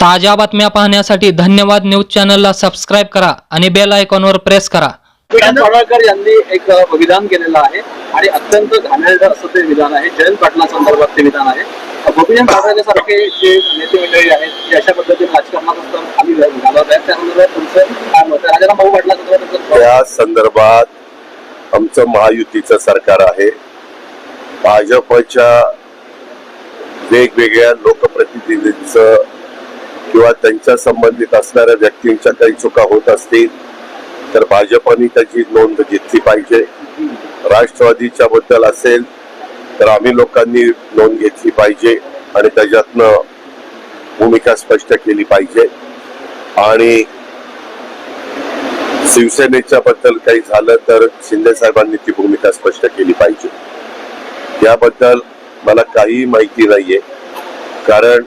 ताज्या बातम्या पाहण्यासाठी धन्यवाद न्यूज चॅनलला सबस्क्राईब करा आणि बेल आयकॉनवर प्रेस करा. पडळकर यांनी एक विधान केलेलं आहे आणि अत्यंत घाणेरडं असं ते विधान आहे. जयंत पाटला संदर्भात ते विधान आहे. गोपीचंद पडळकर सारखे जे नेते मंडळी आहेत ते अशा पद्धतीने राजकारणात असताना खाली घालवत आहेत तुमचं काय मत आहे? राजाराम भाऊ पाटला संदर्भात तुमचं त्या संदर्भात आमचं महायुतीचं सरकार आहे. भाजपच्या वेगवेगळ्या लोकप्रतिनिधींचं किंवा त्यांच्या संबंधित असणाऱ्या व्यक्तींच्या काही चुका होत असतील तर भाजपने त्याची नोंद घेतली पाहिजे. राष्ट्रवादीच्या बद्दल असेल तर आम्ही लोकांनी नोंद घेतली पाहिजे आणि त्याच्यातनं भूमिका स्पष्ट केली पाहिजे. आणि शिवसेनेच्या बद्दल काही झालं तर शिंदे साहेबांनी ती भूमिका स्पष्ट केली पाहिजे. याबद्दल मला काही माहिती नाहीये. कारण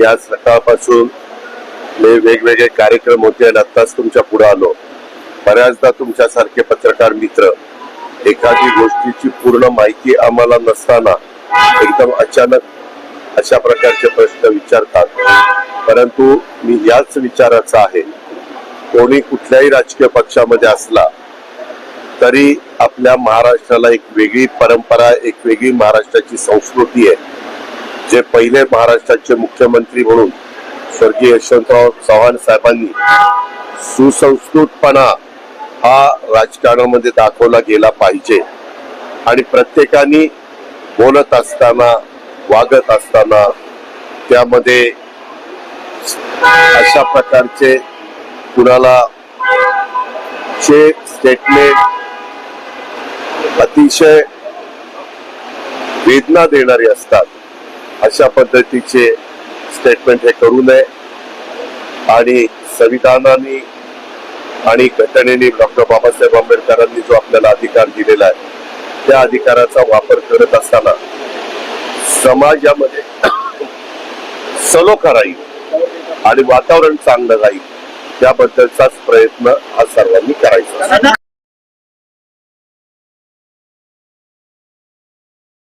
या सकाळपासून वेगवेगळे कार्यक्रम होते आणि आत्ताच तुमच्यापुढे आलो. बऱ्याचदा तुमच्यासारखे पत्रकार मित्र एखादी गोष्टीची पूर्ण माहिती आम्हाला नसताना एकदम अचानक अशा प्रकारचे प्रश्न विचारतात. परंतु मी याच विचाराचा आहे. कोणी कुठल्याही राजकीय पक्षामध्ये असला तरी आपल्या महाराष्ट्राला एक वेगळी परंपरा एक वेगळी महाराष्ट्राची संस्कृती आहे. जे पहिले महाराष्ट्राचे मुख्यमंत्री म्हणून स्वर्गीय यशवंतराव चव्हाण साहेबांनी सुसंस्कृतपणा हा राजकारणामध्ये दाखवला गेला पाहिजे. आणि प्रत्येकाने बोलत असताना वागत असताना त्यामध्ये अशा प्रकारचे कुणाला चे स्टेटमेंट अतिशय वेदना देणारे असतात. अशा पद्धतीचे स्टेटमेंट हे करू नये. आणि संविधानाने आणि घटनेने डॉक्टर बाबासाहेब आंबेडकरांनी जो आपल्याला अधिकार दिलेला आहे त्या अधिकाराचा वापर करत असताना समाजामध्ये सलोखा राहील आणि वातावरण चांगलं राहील त्याबद्दलचाच प्रयत्न हा सर्वांनी करायचा.